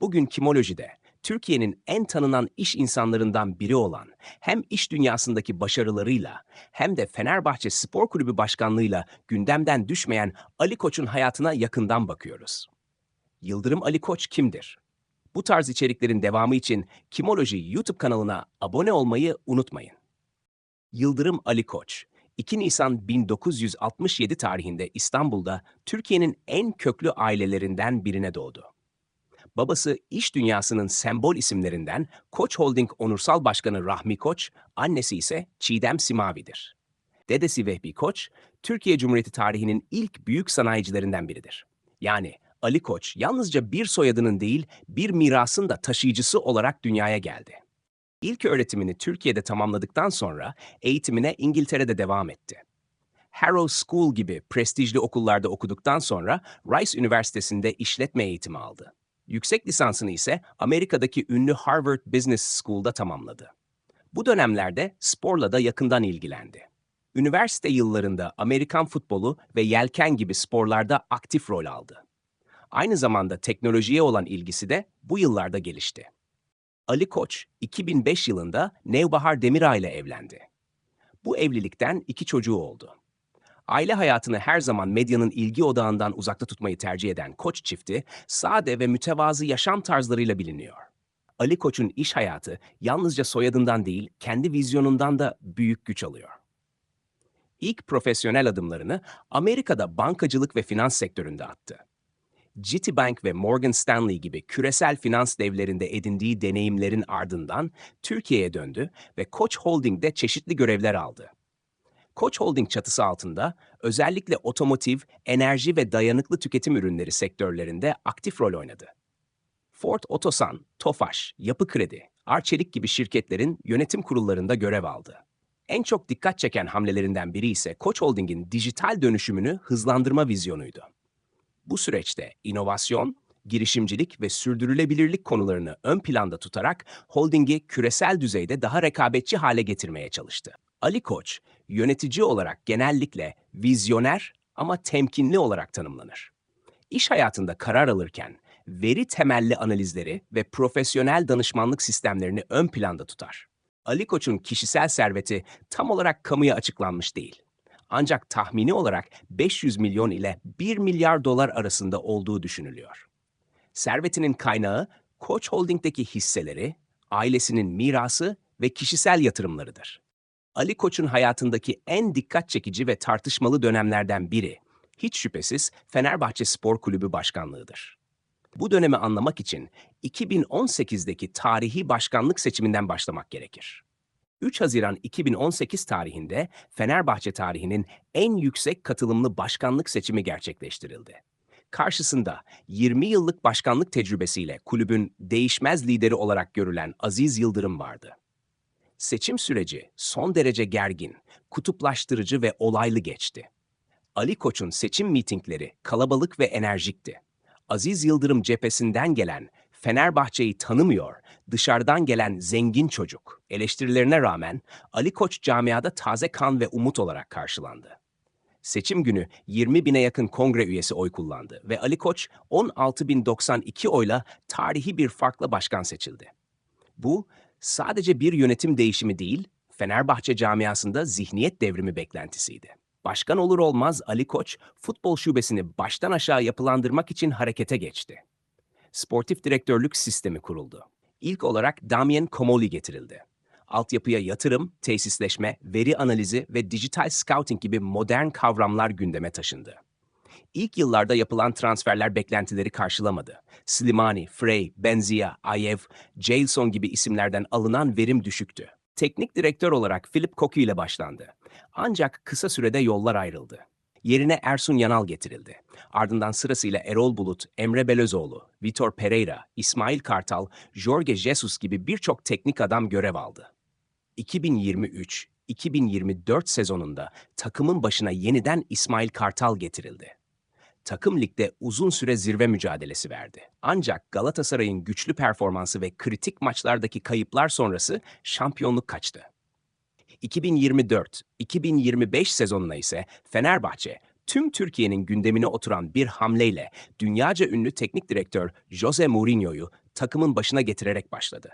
Bugün Kimoloji'de Türkiye'nin en tanınan iş insanlarından biri olan hem iş dünyasındaki başarılarıyla hem de Fenerbahçe Spor Kulübü başkanlığıyla gündemden düşmeyen Ali Koç'un hayatına yakından bakıyoruz. Yıldırım Ali Koç kimdir? Bu tarz içeriklerin devamı için Kimoloji YouTube kanalına abone olmayı unutmayın. Yıldırım Ali Koç, 2 Nisan 1967 tarihinde İstanbul'da Türkiye'nin en köklü ailelerinden birine doğdu. Babası iş dünyasının sembol isimlerinden Koç Holding Onursal Başkanı Rahmi Koç, annesi ise Çiğdem Simavi'dir. Dedesi Vehbi Koç, Türkiye Cumhuriyeti tarihinin ilk büyük sanayicilerinden biridir. Yani Ali Koç yalnızca bir soyadının değil, bir mirasın da taşıyıcısı olarak dünyaya geldi. İlk öğretimini Türkiye'de tamamladıktan sonra eğitimine İngiltere'de devam etti. Harrow School gibi prestijli okullarda okuduktan sonra Rice Üniversitesi'nde işletme eğitimi aldı. Yüksek lisansını ise Amerika'daki ünlü Harvard Business School'da tamamladı. Bu dönemlerde sporla da yakından ilgilendi. Üniversite yıllarında Amerikan futbolu ve yelken gibi sporlarda aktif rol aldı. Aynı zamanda teknolojiye olan ilgisi de bu yıllarda gelişti. Ali Koç 2005 yılında Nevbahar Demirağ ile evlendi. Bu evlilikten iki çocuğu oldu. Aile hayatını her zaman medyanın ilgi odağından uzakta tutmayı tercih eden Koç çifti, sade ve mütevazı yaşam tarzlarıyla biliniyor. Ali Koç'un iş hayatı yalnızca soyadından değil, kendi vizyonundan da büyük güç alıyor. İlk profesyonel adımlarını Amerika'da bankacılık ve finans sektöründe attı. Citibank ve Morgan Stanley gibi küresel finans devlerinde edindiği deneyimlerin ardından Türkiye'ye döndü ve Koç Holding'de çeşitli görevler aldı. Koç Holding çatısı altında özellikle otomotiv, enerji ve dayanıklı tüketim ürünleri sektörlerinde aktif rol oynadı. Ford Otosan, Tofaş, Yapı Kredi, Arçelik gibi şirketlerin yönetim kurullarında görev aldı. En çok dikkat çeken hamlelerinden biri ise Koç Holding'in dijital dönüşümünü hızlandırma vizyonuydu. Bu süreçte inovasyon, girişimcilik ve sürdürülebilirlik konularını ön planda tutarak holdingi küresel düzeyde daha rekabetçi hale getirmeye çalıştı. Ali Koç, yönetici olarak genellikle vizyoner ama temkinli olarak tanımlanır. İş hayatında karar alırken veri temelli analizleri ve profesyonel danışmanlık sistemlerini ön planda tutar. Ali Koç'un kişisel serveti tam olarak kamuya açıklanmış değil. Ancak tahmini olarak 500 milyon ile 1 milyar dolar arasında olduğu düşünülüyor. Servetinin kaynağı Koç Holding'deki hisseleri, ailesinin mirası ve kişisel yatırımlarıdır. Ali Koç'un hayatındaki en dikkat çekici ve tartışmalı dönemlerden biri, hiç şüphesiz Fenerbahçe Spor Kulübü başkanlığıdır. Bu dönemi anlamak için 2018'deki tarihi başkanlık seçiminden başlamak gerekir. 3 Haziran 2018 tarihinde Fenerbahçe tarihinin en yüksek katılımlı başkanlık seçimi gerçekleştirildi. Karşısında 20 yıllık başkanlık tecrübesiyle kulübün değişmez lideri olarak görülen Aziz Yıldırım vardı. Seçim süreci son derece gergin, kutuplaştırıcı ve olaylı geçti. Ali Koç'un seçim mitingleri kalabalık ve enerjikti. Aziz Yıldırım cephesinden gelen Fenerbahçe'yi tanımıyor, dışarıdan gelen zengin çocuk eleştirilerine rağmen Ali Koç camiada taze kan ve umut olarak karşılandı. Seçim günü 20 bine yakın kongre üyesi oy kullandı ve Ali Koç 16.092 oyla tarihi bir farkla başkan seçildi. Bu sadece bir yönetim değişimi değil, Fenerbahçe camiasında zihniyet devrimi beklentisiydi. Başkan olur olmaz Ali Koç, futbol şubesini baştan aşağı yapılandırmak için harekete geçti. Sportif direktörlük sistemi kuruldu. İlk olarak Damien Comoli getirildi. Altyapıya yatırım, tesisleşme, veri analizi ve dijital scouting gibi modern kavramlar gündeme taşındı. İlk yıllarda yapılan transferler beklentileri karşılamadı. Slimani, Frey, Benzia, Ayev, Jailson gibi isimlerden alınan verim düşüktü. Teknik direktör olarak Philip Koku ile başlandı. Ancak kısa sürede yollar ayrıldı. Yerine Ersun Yanal getirildi. Ardından sırasıyla Erol Bulut, Emre Belözoğlu, Vitor Pereira, İsmail Kartal, Jorge Jesus gibi birçok teknik adam görev aldı. 2023-2024 sezonunda takımın başına yeniden İsmail Kartal getirildi. Takım ligde uzun süre zirve mücadelesi verdi. Ancak Galatasaray'ın güçlü performansı ve kritik maçlardaki kayıplar sonrası şampiyonluk kaçtı. 2024-2025 sezonuna ise Fenerbahçe tüm Türkiye'nin gündemine oturan bir hamleyle dünyaca ünlü teknik direktör Jose Mourinho'yu takımın başına getirerek başladı.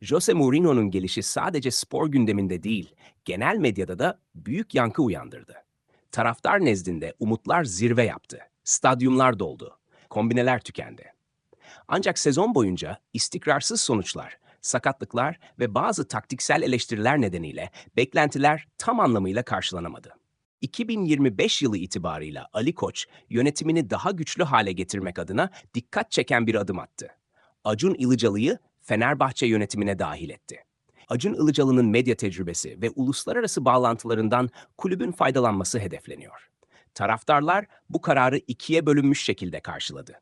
Jose Mourinho'nun gelişi sadece spor gündeminde değil, genel medyada da büyük yankı uyandırdı. Taraftar nezdinde umutlar zirve yaptı. Stadyumlar doldu. Kombineler tükendi. Ancak sezon boyunca istikrarsız sonuçlar, sakatlıklar ve bazı taktiksel eleştiriler nedeniyle beklentiler tam anlamıyla karşılanamadı. 2025 yılı itibarıyla Ali Koç yönetimini daha güçlü hale getirmek adına dikkat çeken bir adım attı. Acun Ilıcalı'yı Fenerbahçe yönetimine dahil etti. Acun Ilıcalı'nın medya tecrübesi ve uluslararası bağlantılarından kulübün faydalanması hedefleniyor. Taraftarlar bu kararı ikiye bölünmüş şekilde karşıladı.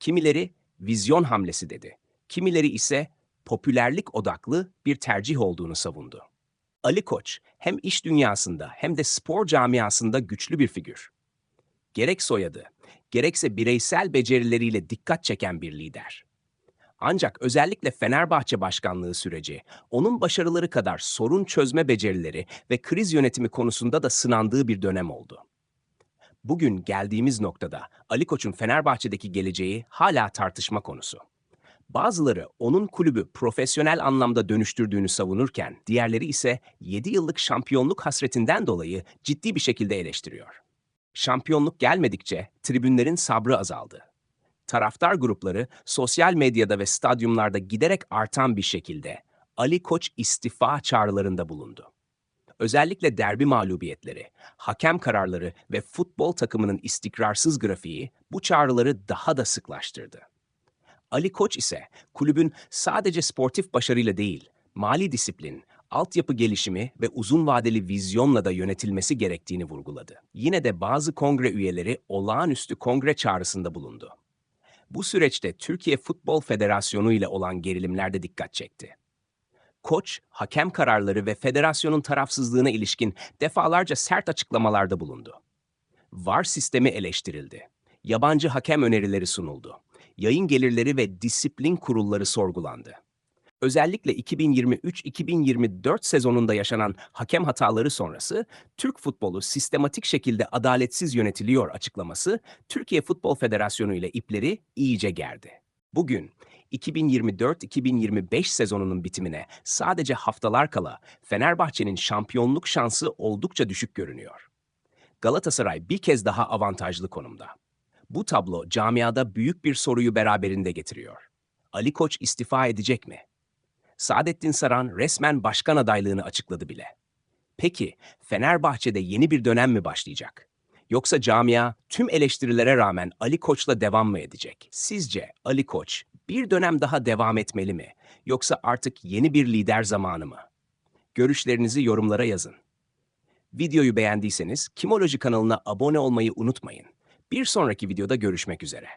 Kimileri vizyon hamlesi dedi. Kimileri ise popülerlik odaklı bir tercih olduğunu savundu. Ali Koç hem iş dünyasında hem de spor camiasında güçlü bir figür. Gerek soyadı, gerekse bireysel becerileriyle dikkat çeken bir lider. Ancak özellikle Fenerbahçe başkanlığı süreci onun başarıları kadar sorun çözme becerileri ve kriz yönetimi konusunda da sınandığı bir dönem oldu. Bugün geldiğimiz noktada Ali Koç'un Fenerbahçe'deki geleceği hala tartışma konusu. Bazıları onun kulübü profesyonel anlamda dönüştürdüğünü savunurken, diğerleri ise 7 yıllık şampiyonluk hasretinden dolayı ciddi bir şekilde eleştiriyor. Şampiyonluk gelmedikçe tribünlerin sabrı azaldı. Taraftar grupları sosyal medyada ve stadyumlarda giderek artan bir şekilde Ali Koç istifa çağrılarında bulundu. Özellikle derbi mağlubiyetleri, hakem kararları ve futbol takımının istikrarsız grafiği bu çağrıları daha da sıklaştırdı. Ali Koç ise kulübün sadece sportif başarıyla değil, mali disiplin, altyapı gelişimi ve uzun vadeli vizyonla da yönetilmesi gerektiğini vurguladı. Yine de bazı kongre üyeleri olağanüstü kongre çağrısında bulundu. Bu süreçte Türkiye Futbol Federasyonu ile olan gerilimler de dikkat çekti. Koç, hakem kararları ve federasyonun tarafsızlığına ilişkin defalarca sert açıklamalarda bulundu. VAR sistemi eleştirildi. Yabancı hakem önerileri sunuldu. Yayın gelirleri ve disiplin kurulları sorgulandı. Özellikle 2023-2024 sezonunda yaşanan hakem hataları sonrası Türk futbolu sistematik şekilde adaletsiz yönetiliyor açıklaması Türkiye Futbol Federasyonu ile ipleri iyice gerdi. Bugün 2024-2025 sezonunun bitimine sadece haftalar kala Fenerbahçe'nin şampiyonluk şansı oldukça düşük görünüyor. Galatasaray bir kez daha avantajlı konumda. Bu tablo camiada büyük bir soruyu beraberinde getiriyor. Ali Koç istifa edecek mi? Saadettin Saran resmen başkan adaylığını açıkladı bile. Peki Fenerbahçe'de yeni bir dönem mi başlayacak? Yoksa camia tüm eleştirilere rağmen Ali Koç'la devam mı edecek? Sizce Ali Koç bir dönem daha devam etmeli mi? Yoksa artık yeni bir lider zamanı mı? Görüşlerinizi yorumlara yazın. Videoyu beğendiyseniz Kimoloji kanalına abone olmayı unutmayın. Bir sonraki videoda görüşmek üzere.